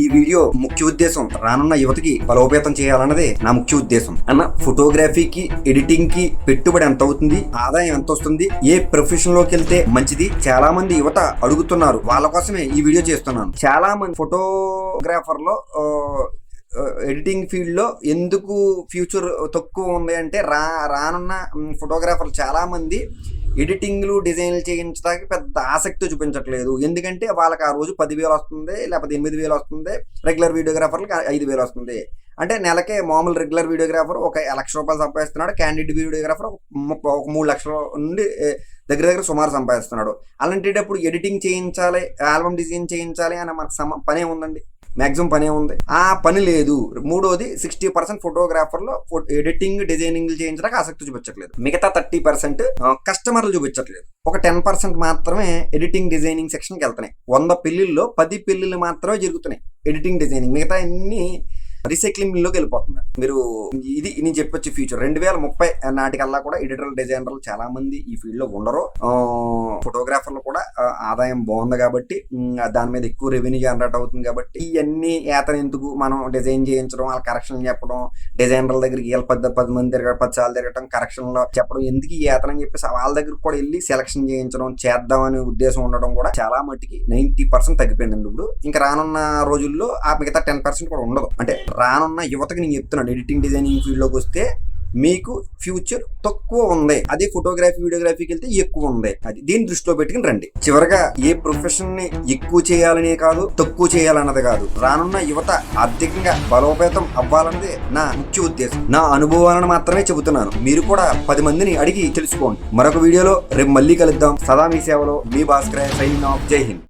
ఈ వీడియో ముఖ్య ఉద్దేశం రానున్న యువతకి బలోపేతం చేయాలన్నదే నా ముఖ్య ఉద్దేశం. అన్న ఫోటోగ్రఫీకి ఎడిటింగ్కి పెట్టుబడి ఎంత అవుతుంది ఆదాయం ఎంత వస్తుంది ఏ ప్రొఫెషన్లోకి వెళ్తే మంచిది? చాలా మంది యువత అడుగుతున్నారు. వాళ్ళ కోసమే ఈ వీడియో చేస్తున్నాను. చాలా మంది ఫోటోగ్రాఫర్లో ఎడిటింగ్ ఫీల్డ్లో ఎందుకు ఫ్యూచర్ తక్కువ ఉంది అంటే రా రానున్న ఫోటోగ్రాఫర్లు చాలామంది ఎడిటింగ్లు డిజైన్లు చేయించడానికి పెద్ద ఆసక్తి చూపించట్లేదు. ఎందుకంటే వాళ్ళకి ఆ రోజు పదివేలు వస్తుంది లేకపోతే ఎనిమిది వేలు వస్తుంది రెగ్యులర్ వీడియోగ్రాఫర్లకి ఐదు వేలు వస్తుంది. అంటే నెలకే మామూలు రెగ్యులర్ వీడియోగ్రాఫర్ ఒక లక్ష రూపాయలు సంపాదిస్తున్నాడు క్యాండిడేట్ వీడియోగ్రాఫర్ ఒక ఒక మూడు లక్షల నుండి దగ్గర దగ్గర సుమారు సంపాదిస్తున్నాడు. అలాంటిటప్పుడు ఎడిటింగ్ చేయించాలి ఆల్బమ్ డిజైన్ చేయించాలి అని మనకు సమ పనే ఉందండి. మ్యాక్సిమం పనే ఉంది. ఆ పని లేదు. మూడోది సిక్స్టీ పర్సెంట్ ఫోటోగ్రాఫర్లో ఎడిటింగ్ డిజైనింగ్ చేయించడానికి ఆసక్తి చూపించట్లేదు. మిగతా థర్టీ పర్సెంట్ కస్టమర్లు చూపించట్లేదు. ఒక టెన్ పర్సెంట్ మాత్రమే ఎడిటింగ్ డిజైనింగ్ సెక్షన్కి వెళ్తున్నాయి. వంద పెళ్ళిల్లో పది పెళ్ళిళ్ళు మాత్రమే జరుగుతున్నాయి. ఎడిటింగ్ డిజైనింగ్ మిగతా అన్ని రీసైక్లింగ్లోకి వెళ్ళిపోతున్నారు మీరు ఇది నేను చెప్పొచ్చు ఫ్యూచర్ రెండు వేల ముప్పై నాటికల్లా కూడా ఎడిటర్ డిజైనర్లు చాలా మంది ఈ ఫీల్డ్లో ఉండరు. ఫోటోగ్రాఫర్లు కూడా ఆదాయం బాగుంది కాబట్టి దాని మీద ఎక్కువ రెవెన్యూ జనరేట్ అవుతుంది కాబట్టి ఇవన్నీ ఏతన ఎందుకు మనం డిజైన్ చేయించడం వాళ్ళ కరెక్షన్ చెప్పడం డిజైనర్ల దగ్గరికి వీళ్ళ పది పది మంది తిరగడం పది సార్లు తిరగడం కరెక్షన్లో చెప్పడం ఎందుకు ఈ ఏతన అని చెప్పేసి వాళ్ళ దగ్గరికి కూడా వెళ్ళి సెలక్షన్ చేయించడం చేద్దాం అనే ఉద్దేశం ఉండడం కూడా చాలా మట్టుకి నైన్టీ పర్సెంట్ తగ్గిపోయిందండి ఇప్పుడు. ఇంకా రానున్న రోజుల్లో ఆ మిగతా టెన్ పర్సెంట్ కూడా ఉండదు. అంటే రానున్న యువతకి నేను చెప్తున్నాను ఎడిటింగ్ డిజైనింగ్ ఫీల్డ్లోకి వస్తే మీకు ఫ్యూచర్ తక్కువ ఉంది. అదే ఫోటోగ్రఫీ వీడియోగ్రఫీకి వెళ్తే ఎక్కువ ఉంది. అది దీన్ని దృష్టిలో పెట్టుకుని రండి. చివరగా ఏ ప్రొఫెషన్ని ఎక్కువ చేయాలనే కాదు తక్కువ చేయాలన్నది కాదు. రానున్న యువత ఆర్థికంగా బలోపేతం అవ్వాలన్నది నా ముఖ్య ఉద్దేశం. నా అనుభవాలను మాత్రమే చెబుతున్నాను. మీరు కూడా పది మందిని అడిగి తెలుసుకోండి. మరొక వీడియోలో రేపు మళ్ళీ కలుద్దాం. సదా మీ సేవలో మీ భాస్కర్ సైన్ ఆఫ్ జై హింద్.